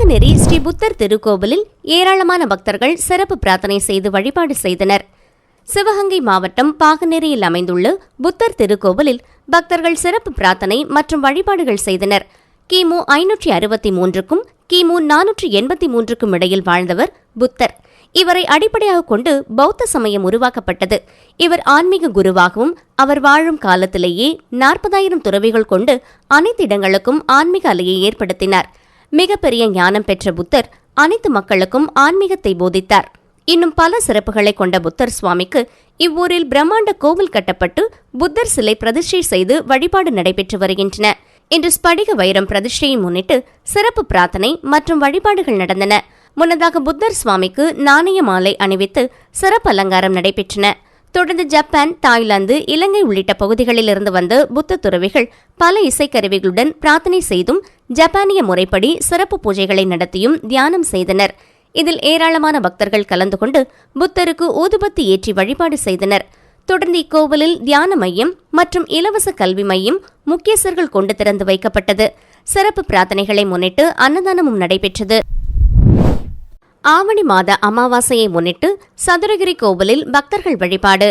நாகநெறி ஸ்ரீ புத்தர் திருக்கோவிலில் ஏராளமான பக்தர்கள் சிறப்பு பிரார்த்தனை செய்து வழிபாடு செய்தனர். சிவகங்கை மாவட்டம் பாகநெறியில் அமைந்துள்ள புத்தர் திருக்கோவிலில் பக்தர்கள் சிறப்பு பிரார்த்தனை மற்றும் வழிபாடுகள் செய்தனர். கிமு ஐநூற்றி அறுபத்தி மூன்றுக்கும் கிமு நானூற்றி எண்பத்தி மூன்றுக்கும் இடையில் வாழ்ந்தவர் புத்தர். இவரை அடிப்படையாக கொண்டு பௌத்த சமயம் உருவாக்கப்பட்டது. இவர் ஆன்மீக குருவாகவும் அவர் வாழும் காலத்திலேயே நாற்பதாயிரம் துறவிகள் கொண்டு அனைத்து இடங்களுக்கும் ஆன்மீக அலையை ஏற்படுத்தினார். மிகப்பெரிய ஞானம் பெற்ற புத்தர் அனைத்து மக்களுக்கும் ஆன்மீகத்தை போதித்தார். இன்னும் பல சிறப்புகளை கொண்ட புத்தர் சுவாமிக்கு இவ்வூரில் பிரம்மாண்ட கோவில் கட்டப்பட்டு புத்தர் சிலை பிரதிஷ்டை செய்து வழிபாடு நடைபெற்று வருகின்றன. இன்று ஸ்படிக வைரம் பிரதிஷ்டையை முன்னிட்டு சிறப்பு பிரார்த்தனை மற்றும் வழிபாடுகள் நடந்தன. முன்னதாக புத்தர் சுவாமிக்கு நாணய மாலை அணிவித்து சிறப்பு அலங்காரம் நடைபெற்றன. தொடர்ந்து ஜப்பான் தாய்லாந்து இலங்கை உள்ளிட்ட பகுதிகளிலிருந்து வந்த புத்த துறவிகள் பல இசைக்கருவிகளுடன் பிரார்த்தனை செய்தும் ஜப்பானிய முறைப்படி சிறப்பு பூஜைகளை நடத்தியும் தியானம் செய்தனர். இதில் ஏராளமான பக்தர்கள் கலந்து கொண்டு புத்தருக்கு ஊதுபத்தி ஏற்றி வழிபாடு செய்தனர். தொடர்ந்து இக்கோவிலில் தியான மையம் மற்றும் இலவச கல்வி மையம் முக்கியஸ்தர்கள் கொண்டு திறந்து வைக்கப்பட்டது. சிறப்பு பிரார்த்தனைகளை முன்னிட்டு அன்னதானமும் நடைபெற்றது. ஆவணி மாத அமாவாசையை முன்னிட்டு சதுரகிரி கோவிலில் பக்தர்கள் வழிபாடு.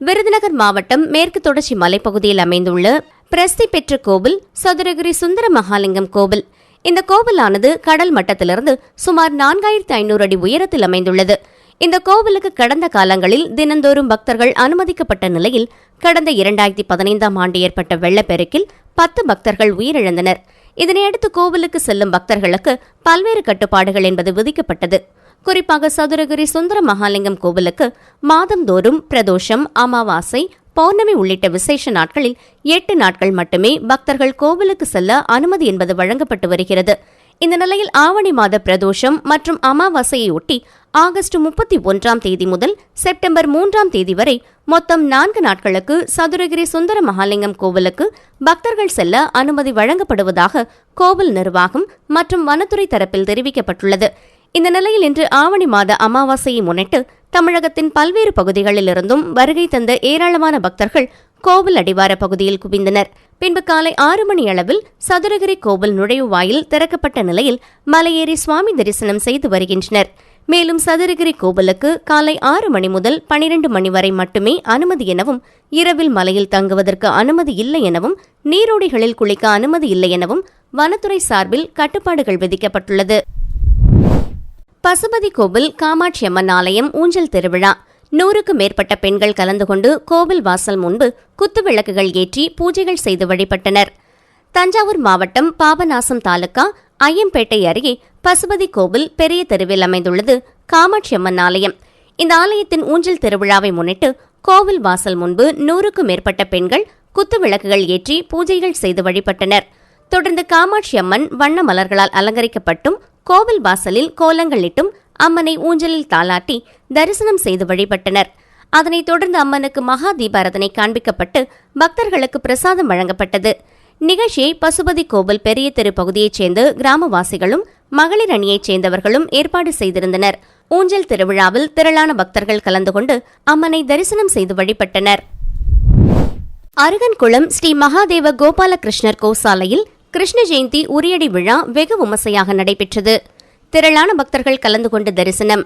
விருதுநகர் மாவட்டம் மேற்கு தொடர்ச்சி மலைப்பகுதியில் அமைந்துள்ள பிரசித்தி பெற்ற கோவில் சதுரகிரி சுந்தர மகாலிங்கம் கோவில். இந்த கோவிலானது கடல் மட்டத்திலிருந்து சுமார் நான்காயிரத்து ஐநூறு அடி உயரத்தில் அமைந்துள்ளது. இந்த கோவிலுக்கு கடந்த காலங்களில் தினந்தோறும் பக்தர்கள் அனுமதிக்கப்பட்ட நிலையில் கடந்த இரண்டாயிரத்தி பதினைந்தாம் ஆண்டு ஏற்பட்ட வெள்ளப்பெருக்கில் பத்து பக்தர்கள் உயிரிழந்தனர். இதனையடுத்து கோவிலுக்கு செல்லும் பக்தர்களுக்கு பல்வேறு கட்டுப்பாடுகள் என்பது விதிக்கப்பட்டது. குறிப்பாக சதுரகிரி சுந்தர மகாலிங்கம் கோவிலுக்கு மாதந்தோறும் பிரதோஷம் அமாவாசை பௌர்ணமி உள்ளிட்ட விசேஷ நாட்களில் எட்டு நாட்கள் மட்டுமே பக்தர்கள் கோவிலுக்கு செல்ல அனுமதி என்பது வழங்கப்பட்டு வருகிறது. இந்த நிலையில் ஆவணி மாத பிரதோஷம் மற்றும் அமாவாசையொட்டி ஆகஸ்ட் முப்பத்தி ஒன்றாம் தேதி முதல் செப்டம்பர் மூன்றாம் தேதி வரை மொத்தம் நான்கு நாட்களுக்கு சதுரகிரி சுந்தர மகாலிங்கம் கோவிலுக்கு பக்தர்கள் செல்ல அனுமதி வழங்கப்படுவதாக கோவில் நிர்வாகம் மற்றும் வனத்துறை தரப்பில் தெரிவிக்கப்பட்டுள்ளது. இந்த நிலையில் இன்று ஆவணி மாத அமாவாசையை முன்னிட்டு தமிழகத்தின் பல்வேறு பகுதிகளிலிருந்தும் வருகை தந்த ஏராளமான பக்தர்கள் கோவில் அடிவார பகுதியில் குவிந்தனர். பின்பு காலை ஆறு மணி அளவில் சதுரகிரி கோவில் நுழைவு வாயில் திறக்கப்பட்ட நிலையில் மலையேறி சுவாமி தரிசனம் செய்து வருகின்றனர். மேலும் சதுரகிரி கோவிலுக்கு காலை ஆறு மணி முதல் பனிரெண்டு மணி வரை மட்டுமே அனுமதி எனவும் இரவில் மலையில் தங்குவதற்கு அனுமதி இல்லை எனவும் நீரோடைகளில் குளிக்க அனுமதி இல்லை எனவும் வனத்துறை சார்பில் கட்டுப்பாடுகள் விதிக்கப்பட்டுள்ளது. பசுபதி கோவில் காமாட்சி அம்மன் ஆலயம் ஊஞ்சல் திருவிழா. நூறுக்கும் மேற்பட்ட பெண்கள் கலந்து கொண்டு கோவில் வாசல் முன்பு குத்து விளக்குகள் ஏற்றி பூஜைகள் செய்து வழிபட்டனர். தஞ்சாவூர் மாவட்டம் பாபநாசம் தாலுகா ஐயம்பேட்டை அருகே பசுபதி கோவில் பெரிய தெருவில் அமைந்துள்ளது காமாட்சி அம்மன் ஆலயம். இந்த ஆலயத்தின் ஊஞ்சல் திருவிழாவை முன்னிட்டு கோவில் வாசல் முன்பு நூறுக்கும் மேற்பட்ட பெண்கள் குத்து விளக்குகள் ஏற்றி பூஜைகள் செய்து வழிபட்டனர். தொடர்ந்து காமாட்சி அம்மன் வண்ண மலர்களால் அலங்கரிக்கப்பட்டும் கோவில் வாசலில் கோலங்களிட்டும் அம்மனை ஊஞ்சலில் தாளாட்டி தரிசனம் செய்து வழிபட்டனர். அதனைத் தொடர்ந்து அம்மனுக்கு மகா தீபாரதனை காண்பிக்கப்பட்டு பக்தர்களுக்கு பிரசாதம் வழங்கப்பட்டது. நிகழ்ச்சியை பசுபதி கோவில் பெரிய தெரு பகுதியைச் சேர்ந்த கிராமவாசிகளும் மகளிர் அணியைச் சேர்ந்தவர்களும் ஏற்பாடு செய்திருந்தனர். ஊஞ்சல் திருவிழாவில் திரளான பக்தர்கள் கலந்து கொண்டு அம்மனை தரிசனம் செய்து வழிபட்டனர். அருகன்குளம் ஸ்ரீ மகாதேவ கோபாலகிருஷ்ணர் கோசாலையில் கிருஷ்ண ஜெயந்தி உரியடி விழா வெகு விமர்சையாக நடைபெற்றது. திரளான பக்தர்கள் கலந்து கொண்டு தரிசனம்.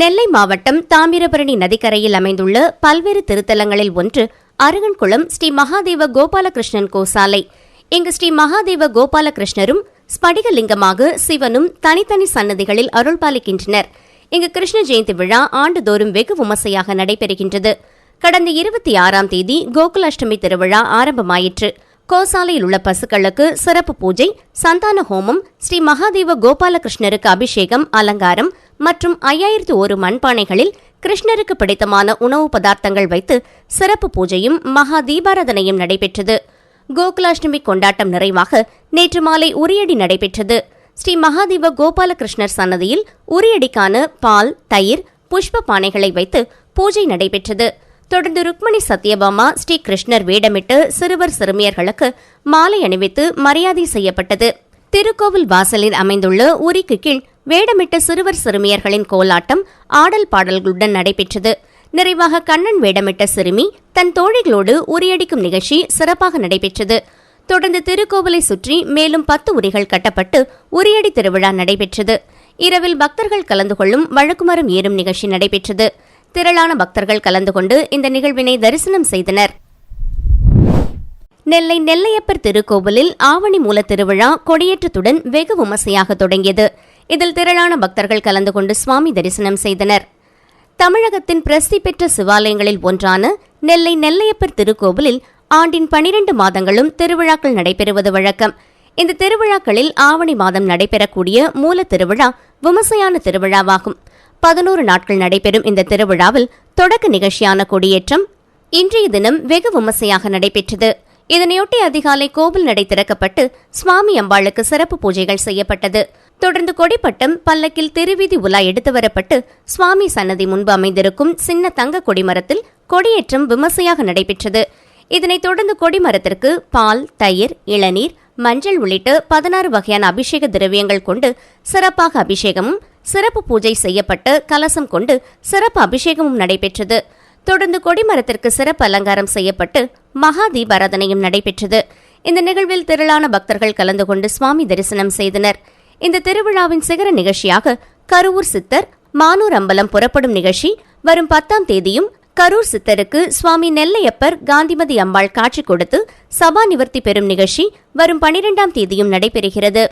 நெல்லை மாவட்டம் தாமிரபரணி நதிக்கரையில் அமைந்துள்ள பல்வேறு திருத்தலங்களில் ஒன்று அருகன்குளம் ஸ்ரீ மகாதேவ கோபாலகிருஷ்ணன் கோசாலை. இங்கு ஸ்ரீ மகாதேவ கோபாலகிருஷ்ணரும் ஸ்படிகலிங்கமாக சிவனும் தனித்தனி சன்னதிகளில் அருள்பாலிக்கின்றனர் இங்கு கிருஷ்ண ஜெயந்தி விழா ஆண்டுதோறும் வெகு விமர்சையாக நடைபெறுகின்றது. கடந்த இருபத்தி ஆறாம் தேதி கோகுலாஷ்டமி திருவிழா ஆரம்பமாயிற்று. கோசாலையில் உள்ள பசுக்களுக்கு சிறப்பு பூஜை சந்தான ஹோமம் ஸ்ரீ மகாதேவ கோபாலகிருஷ்ணருக்கு அபிஷேகம் அலங்காரம் மற்றும் ஐயாயிரத்து ஒரு மண்பானைகளில் கிருஷ்ணருக்கு பிடித்தமான உணவு பதார்த்தங்கள் வைத்து சிறப்பு பூஜையும் மகா தீபாராதனையும் நடைபெற்றது. கோகுலாஷ்டமி கொண்டாட்டம் நிறைவாக நேற்று மாலை உரியடி நடைபெற்றது. ஸ்ரீ மகாதேவ கோபாலகிருஷ்ணர் சன்னதியில் உரியடிக்கான பால் தயிர் புஷ்ப பானைகளை வைத்து பூஜை நடைபெற்றது. தொடர்ந்து ருக்மணி சத்யபாமா ஸ்ரீ கிருஷ்ணர் வேடமிட்டு சிறுவர் சிறுமியர்களுக்கு மாலை அணிவித்து மரியாதை செய்யப்பட்டது. திருக்கோவில் வாசலில் அமைந்துள்ள உரிக்கு கீழ் வேடமிட்ட சிறுவர் சிறுமியர்களின் கோலாட்டம் ஆடல் பாடல்களுடன் நடைபெற்றது. நிறைவாக கண்ணன் வேடமிட்ட சிறுமி தன் தோழிகளோடு உரியடிக்கும் நிகழ்ச்சி சிறப்பாக நடைபெற்றது. தொடர்ந்து திருக்கோவிலை சுற்றி மேலும் பத்து உரிகள் கட்டப்பட்டு உரியடி திருவிழா நடைபெற்றது. இரவில் பக்தர்கள் கலந்து கொள்ளும் வழக்குமரம் ஏறும் நிகழ்ச்சி நடைபெற்றது. திரளான பக்தர்கள் கலந்து கொண்டு இந்த நிகழ்வினை தரிசனம் செய்தனர். நெல்லை நெல்லையப்பர் திருக்கோவிலில் ஆவணி மூல திருவிழா கொடியேற்றத்துடன் வெகு விமர்சையாக தொடங்கியது. இதில் திரளான பக்தர்கள் கலந்து கொண்டு சுவாமி தரிசனம் செய்தனர். தமிழகத்தின் பிரசித்தி பெற்ற சிவாலயங்களில் ஒன்றான நெல்லை நெல்லையப்பர் திருக்கோவிலில் ஆண்டின் பனிரெண்டு மாதங்களும் திருவிழாக்கள் நடைபெறுவது வழக்கம். இந்த திருவிழாக்களில் ஆவணி மாதம் நடைபெறக்கூடிய மூல திருவிழா விமர்சையான திருவிழாவாகும். பதினோரு நாட்கள் நடைபெறும் இந்த திருவிழாவில் தொடக்க நிகழ்ச்சியான கொடியேற்றம் இன்றைய தினம் வெகு விமர்சையாக நடைபெற்றது. இதனையொட்டி அதிகாலை கோவில் நடை திறக்கப்பட்டு சுவாமி அம்பாளுக்கு சிறப்பு பூஜைகள் செய்யப்பட்டது. தொடர்ந்து கொடிப்பட்டம் பல்லக்கில் திருவீதி உலா எடுத்து வரப்பட்டு சுவாமி சன்னதி முன்பு அமைந்திருக்கும் சின்ன தங்க கொடிமரத்தில் கொடியேற்றம் விமர்சையாக நடைபெற்றது. இதனைத் தொடர்ந்து கொடிமரத்திற்கு பால் தயிர் இளநீர் மஞ்சள் உள்ளிட்ட பதினாறு வகையான அபிஷேக திரவியங்கள் கொண்டு சிறப்பாக அபிஷேகமும் சிறப்பு பூஜை செய்யப்பட்டு கலசம் கொண்டு சிறப்பு அபிஷேகமும் நடைபெற்றது. தொடர்ந்து கொடிமரத்திற்கு சிறப்பு அலங்காரம் செய்யப்பட்டு மகா தீபாராதனையும் நடைபெற்றது. இந்த நிகழ்வில் திரளான பக்தர்கள் கலந்து கொண்டு சுவாமி தரிசனம் செய்தனர். இந்த திருவிழாவின் சிகர நிகழ்ச்சியாக கருவூர் சித்தர் மானூர் அம்பலம் புறப்படும் நிகழ்ச்சி வரும் பத்தாம் தேதியும் கரூர் சித்தருக்கு சுவாமி நெல்லையப்பர் காந்திமதி அம்பாள் காட்சி கொடுத்து சபா நிவர்த்தி பெறும் நிகழ்ச்சி வரும் பனிரெண்டாம் தேதியும் நடைபெறுகிறது.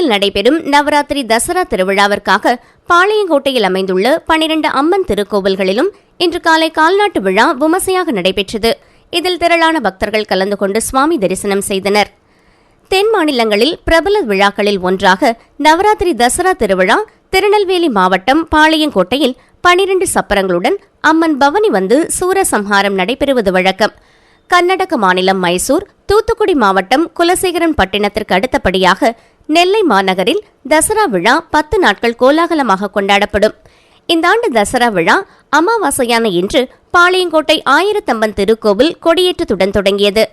கோவையில் நடைபெறும் நவராத்திரி தசரா திருவிழாவிற்காக பாளையங்கோட்டையில் அமைந்துள்ள பனிரண்டு அம்மன் திருக்கோவில்களிலும் இன்று காலை கால்நாட்டு விழா விமர்சையாக நடைபெற்றது. இதில் திரளான பக்தர்கள் கலந்து கொண்டு சுவாமி தரிசனம் செய்தனர். தென் மாநிலங்களில் பிரபல விழாக்களில் ஒன்றாக நவராத்திரி தசரா திருவிழா திருநெல்வேலி மாவட்டம் பாளையங்கோட்டையில் பனிரண்டு சப்பரங்களுடன் அம்மன் பவனி வந்து சூரசம்ஹாரம் நடைபெறுவது வழக்கம். கர்நாடக மாநிலம் மைசூர் தூத்துக்குடி மாவட்டம் குலசேகரன் பட்டினத்திற்கு அடுத்தபடியாக நெல்லை மாநகரில் தசரா விழா பத்து நாட்கள் கோலாகலமாக கொண்டாடப்படும். இந்த ஆண்டு தசரா விழா அமாவாசையான இன்று பாளையங்கோட்டை ஆயிரத்தம்பன் திருக்கோவில் கொடியேற்றத்துடன் தொடங்கியது.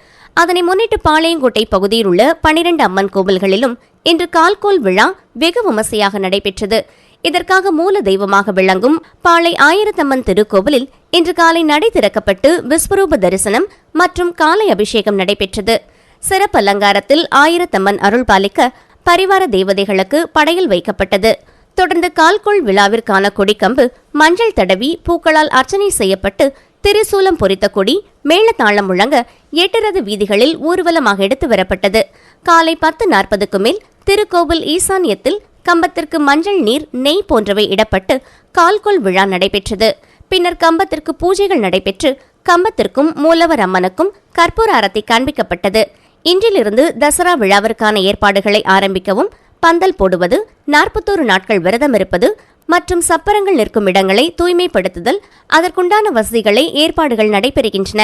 அதனை முன்னிட்டு பாளையங்கோட்டை பகுதியில் உள்ள பனிரெண்டு அம்மன் கோவில்களிலும் இன்று கால்கோல் விழா வெகு விமர்சையாக நடைபெற்றது. இதற்காக மூல தெய்வமாக விளங்கும் பாளை ஆயிரத்தம்மன் திருக்கோவிலில் இன்று காலை நடை திறக்கப்பட்டு விஸ்வரூப தரிசனம் மற்றும் காலை அபிஷேகம் நடைபெற்றது. சிறப்பு அலங்காரத்தில் ஆயிரத்தம்மன் அருள் பாலிக்க பரிவார தேவதைகளுக்கு படையில் வைக்கப்பட்டது. தொடர்ந்து கால்கோள் விழாவிற்கான கொடிக்கம்பு மஞ்சள் தடவி பூக்களால் அர்ச்சனை செய்யப்பட்டு திரிசூலம் பொறித்த கொடி மேளதாளம் முழங்க எட்டரது வீதிகளில் ஊர்வலமாக எடுத்து வரப்பட்டது. காலை பத்து நாற்பதுக்கு மேல் திருக்கோவில் ஈசான்யத்தில் கம்பத்திற்கு மஞ்சள் நீர் நெய் போன்றவை இடப்பட்டு கால்கோள் விழா நடைபெற்றது. பின்னர் கம்பத்திற்கு பூஜைகள் நடைபெற்று கம்பத்திற்கும் மூலவர் அம்மனுக்கும் கற்பூர அரத்தை காண்பிக்கப்பட்டது. இன்றிலிருந்து தசரா விழாவிற்கான ஏற்பாடுகளை ஆரம்பிக்கவும் பந்தல் போடுவது நாற்பத்தோரு நாட்கள் விரதம் இருப்பது மற்றும் சப்பரங்கள் நிற்கும் இடங்களை தூய்மைப்படுத்துதல் அதற்குண்டான வசதிகளை ஏற்பாடுகள் நடைபெறுகின்றன.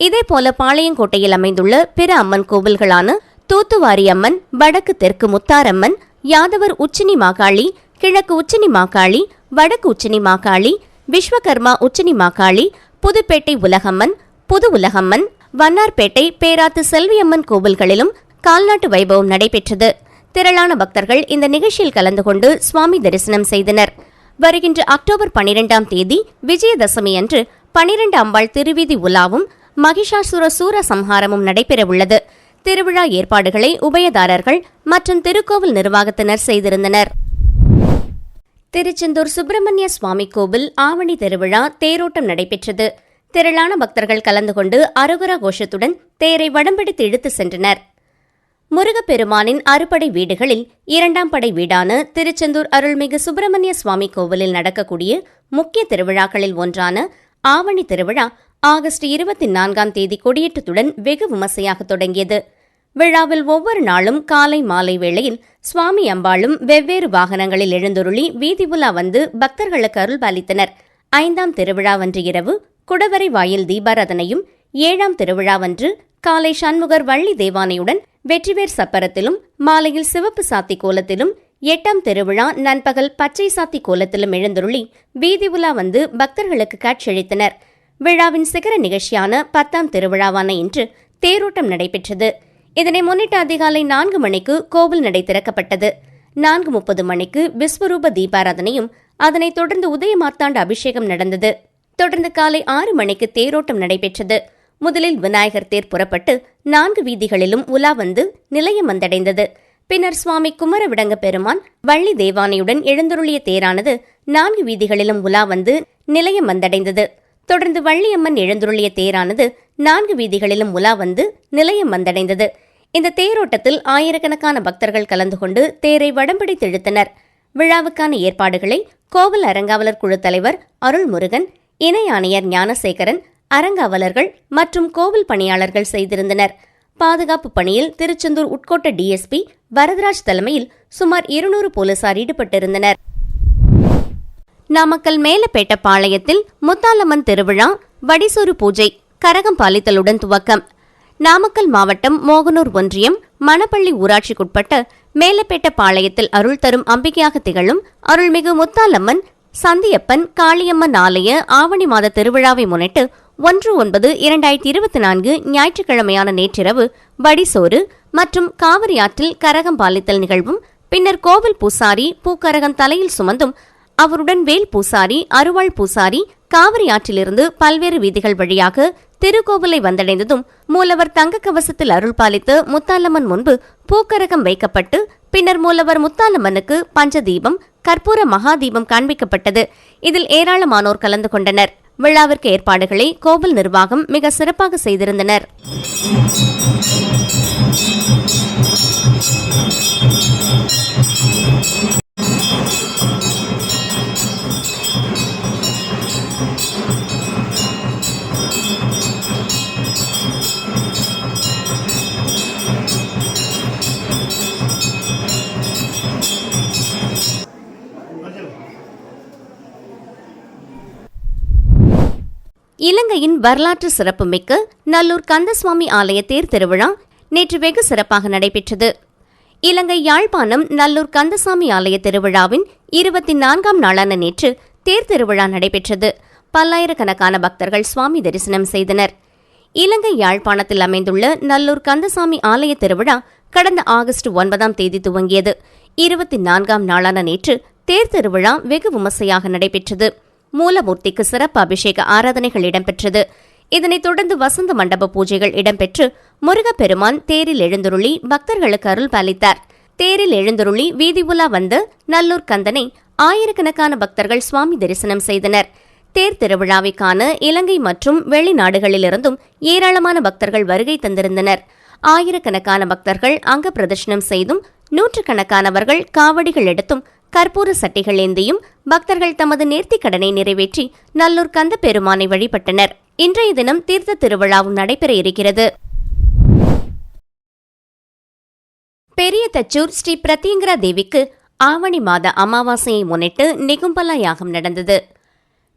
இதேபோல பாளையங்கோட்டையில் அமைந்துள்ள பிற அம்மன் கோவில்களான தூத்துவாரி அம்மன் வடக்கு தெற்கு முத்தாரம்மன் யாதவர் உச்சினி மாகாளி கிழக்கு உச்சினி மாகாளி வடக்கு உச்சினி மாகாளி விஸ்வகர்மா உச்சினி மாகாளி புதுப்பேட்டை உலகம்மன் புது உலகம்மன் வண்ணார்பேட்டை பேராத்து செல்வியம்மன் கோவில்களிலும் கால்நாட்டு வைபவம் நடைபெற்றது. திரளான பக்தர்கள் இந்த நிகழ்ச்சியில் கலந்து கொண்டு சுவாமி தரிசனம் செய்தனர். வருகின்ற அக்டோபர் பனிரெண்டாம் தேதி விஜயதசமி அன்று பனிரெண்டு அம்பாள் திருவீதி உலாவும் மகிஷாசுர சூர சம்ஹாரமும் நடைபெறவுள்ளது. திருவிழா ஏற்பாடுகளை உபயதாரர்கள் மற்றும் திருக்கோவில் நிர்வாகத்தினர் செய்திருந்தனர். திருச்செந்தூர் சுப்பிரமணிய சுவாமி கோவில் ஆவணி திருவிழா தேரோட்டம் நடைபெற்றது. திரளான பக்தர்கள் கலந்து கொண்டு அருகுரா கோஷத்துடன் தேரை வடம்பிடித்து இழுத்து சென்றனர். முருகப்பெருமானின் அறுபடை வீடுகளில் இரண்டாம் படை வீடான திருச்செந்தூர் அருள்மிகு சுப்பிரமணிய சுவாமி கோவிலில் நடக்கக்கூடிய முக்கிய திருவிழாக்களில் ஒன்றான ஆவணி திருவிழா ஆகஸ்ட் இருபத்தி நான்காம் தேதி கொடியேற்றத்துடன் வெகு விமர்சையாக தொடங்கியது. விழாவில் ஒவ்வொரு நாளும் காலை மாலை வேளையில் சுவாமி அம்பாளும் வெவ்வேறு வாகனங்களில் எழுந்தொருளி வீதி உலா வந்து பக்தர்களுக்கு அருள் பாலித்தனர் ஐந்தாம் திருவிழாவன்று இரவு குடவரை வாயில் தீபாராதனையும் ஏழாம் திருவிழாவன்று காலை சண்முகர் வள்ளி தேவானையுடன் வெற்றிவேர் சப்பரத்திலும் மாலையில் சிவப்பு சாத்தி கோலத்திலும் எட்டாம் திருவிழா நண்பகல் பச்சை சாத்தி கோலத்திலும் எழுந்தருளி வீதி உலா வந்து பக்தர்களுக்கு காட்சியளித்தனர். விழாவின் சிகர நிகழ்ச்சியான பத்தாம் திருவிழாவான இன்று தேரோட்டம் நடைபெற்றது. இதனை முன்னிட்டு அதிகாலை நான்கு மணிக்கு கோவில் நடை திறக்கப்பட்டது. நான்கு முப்பது மணிக்கு விஸ்வரூப தீபாராதனையும் அதனைத் தொடர்ந்து உதய மார்த்தாண்ட அபிஷேகம் நடந்தது. தொடர்ந்து காலை ஆறு மணிக்கு தேரோட்டம் நடைபெற்றது. முதலில் விநாயகர் தேர் புறப்பட்டு நான்கு வீதிகளிலும் உலா வந்து நிலையம் வந்தடைந்தது. பின்னர் சுவாமி குமரவிடங்க பெருமான் வள்ளி தேவானையுடன் எழுந்தருளிய தேரானது நான்கு வீதிகளிலும் உலா வந்து நிலையம் வந்தடைந்தது. தொடர்ந்து வள்ளியம்மன் எழுந்தருளிய தேரானது நான்கு வீதிகளிலும் உலா வந்து நிலையம் வந்தடைந்தது. இந்த தேரோட்டத்தில் ஆயிரக்கணக்கான பக்தர்கள் கலந்து கொண்டு தேரை வடம்பிடித்து இழுத்தனர் விழாவுக்கான ஏற்பாடுகளை கோவில் அறங்காவலர் குழு தலைவர் அருள்முருகன் இணை ஆணையர் ஞானசேகரன் அறங்காவலர்கள் மற்றும் கோவில் பணியாளர்கள் செய்திருந்தனர். பாதுகாப்பு பணியில் திருச்செந்தூர் உட்கோட்ட டிஎஸ்பி வரதராஜ் தலைமையில் சுமார் இருநூறு போலீசார் ஈடுபட்டிருந்தனர். நாமக்கல் மேலப்பேட்ட பாளையத்தில் முத்தாலம்மன் திருவிழா வடிசூறு பூஜை கரகம் பாலித்தலுடன் துவக்கம். நாமக்கல் மாவட்டம் மோகனூர் ஒன்றியம் மணப்பள்ளி ஊராட்சிக்குட்பட்ட மேலப்பேட்ட பாளையத்தில் அருள் தரும் அம்பிகையாக திகழும் அருள்மிகு முத்தாலம்மன் சந்தியப்பன் காளியம்மன் ஆலய ஆவணி மாத திருவிழாவை முன்னிட்டு ஒன்று ஒன்பது இரண்டாயிரத்தி இருபத்தி நான்கு ஞாயிற்றுக்கிழமையான நேற்றிரவு வடிசோறு மற்றும் காவிரி ஆற்றில் கரகம் பாலித்தல் நிகழ்வும் பின்னர் கோவில் பூசாரி பூக்கரகம் தலையில் சுமந்தும் அவருடன் வேல் பூசாரி அருவாள் பூசாரி காவிரி ஆற்றிலிருந்து பல்வேறு வீதிகள் வழியாக திருக்கோவிலை வந்தடைந்ததும் மூலவர் தங்க கவசத்தில் அருள் பாலித்து முத்தாலம்மன் முன்பு பூக்கரகம் வைக்கப்பட்டு பின்னர் மூலவர் முத்தாலம்மனுக்கு பஞ்சதீபம் கற்பூர மகாதீபம் காண்பிக்கப்பட்டது. இதில் ஏராளமானோர் கலந்து கொண்டனர். விழாவிற்கு ஏற்பாடுகளை கோவில் நிர்வாகம் மிக சிறப்பாக செய்திருந்தனர். இலங்கையின் வரலாற்று சிறப்புமிக்க நல்லூர் கந்தசுவாமி ஆலய தேர் திருவிழா நேற்று வெகு சிறப்பாக நடைபெற்றது. இலங்கை யாழ்ப்பாணம் நல்லூர் கந்தசாமி ஆலய திருவிழாவின் இருபத்தி நான்காம் நாளான நேற்று தேர் திருவிழா நடைபெற்றது. பல்லாயிரக்கணக்கான பக்தர்கள் சுவாமி தரிசனம் செய்தனர். இலங்கை யாழ்ப்பாணத்தில் அமைந்துள்ள நல்லூர் கந்தசாமி ஆலய திருவிழா கடந்த ஆகஸ்ட் ஒன்பதாம் தேதி துவங்கியது. இருபத்தி நான்காம் நாளான நேற்று தேர் திருவிழா வெகு விமர்சையாக நடைபெற்றது. மூலமூர்த்திக்கு சிறப்பு அபிஷேக ஆராதனைகள் இடம்பெற்றது. இதனைத் தொடர்ந்து வசந்த மண்டப பூஜைகள் இடம்பெற்று முருகப்பெருமான் தேரில் எழுந்தருளி பக்தர்களுக்கு அருள் பாலித்தார். தேரில் எழுந்தருளி வீதி உலா வந்து நல்லூர் கந்தனை ஆயிரக்கணக்கான பக்தர்கள் சுவாமி தரிசனம் செய்தனர். தேர் திருவிழாவை காண இலங்கை மற்றும் வெளிநாடுகளிலிருந்தும் ஏராளமான பக்தர்கள் வருகை தந்திருந்தனர். ஆயிரக்கணக்கான பக்தர்கள் அங்க பிரதர்ஷனம் செய்தும் நூற்றுக்கணக்கானவர்கள் காவடிகள் எடுத்தும் கற்பூர சட்டிகள் ஏந்தியும் பக்தர்கள் தமது நேர்த்திக் கடனை நிறைவேற்றி நல்லூர் கந்த பெருமானை வழிபட்டனர். இன்றைய தினம் தீர்த்த திருவிழாவும் நடைபெற இருக்கிறது. பெரிய தச்சூர் ஸ்ரீ பிரத்யங்கரா தேவிக்கு ஆவணி மாத அமாவாசையை முன்னிட்டு நிகும்பலா யாகம் நடந்தது.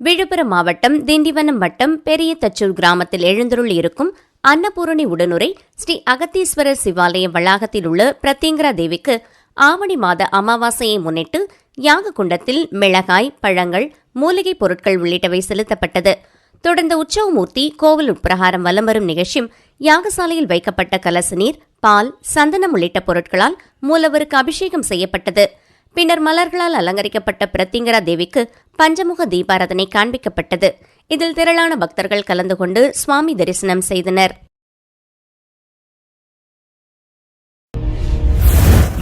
விழுப்புரம் மாவட்டம் திண்டிவனம் வட்டம் பெரிய தச்சூர் கிராமத்தில் எழுந்தருள் இருக்கும் அன்னபூரணி உடனுரை ஸ்ரீ அகத்தீஸ்வரர் சிவாலய வளாகத்தில் உள்ள பிரத்யங்கரா தேவிக்கு ஆவணி மாத அமாவாசையை முன்னிட்டு யாக குண்டத்தில் மிளகாய் பழங்கள் மூலிகைப் பொருட்கள் உள்ளிட்டவை செலுத்தப்பட்டது. தொடர்ந்து உற்சவமூர்த்தி கோவில் உட்பிரகாரம் வலம் வரும் நிகழ்ச்சியும் யாகசாலையில் வைக்கப்பட்ட கலச நீர் பால் சந்தனம் உள்ளிட்ட பொருட்களால் மூலவருக்கு அபிஷேகம் செய்யப்பட்டது. பின்னர் மலர்களால் அலங்கரிக்கப்பட்ட பிரத்திங்கரா தேவிக்கு பஞ்சமுக தீபாராதனை காண்பிக்கப்பட்டது. இதில் திரளான பக்தர்கள் கலந்து கொண்டு சுவாமி தரிசனம் செய்தனர்.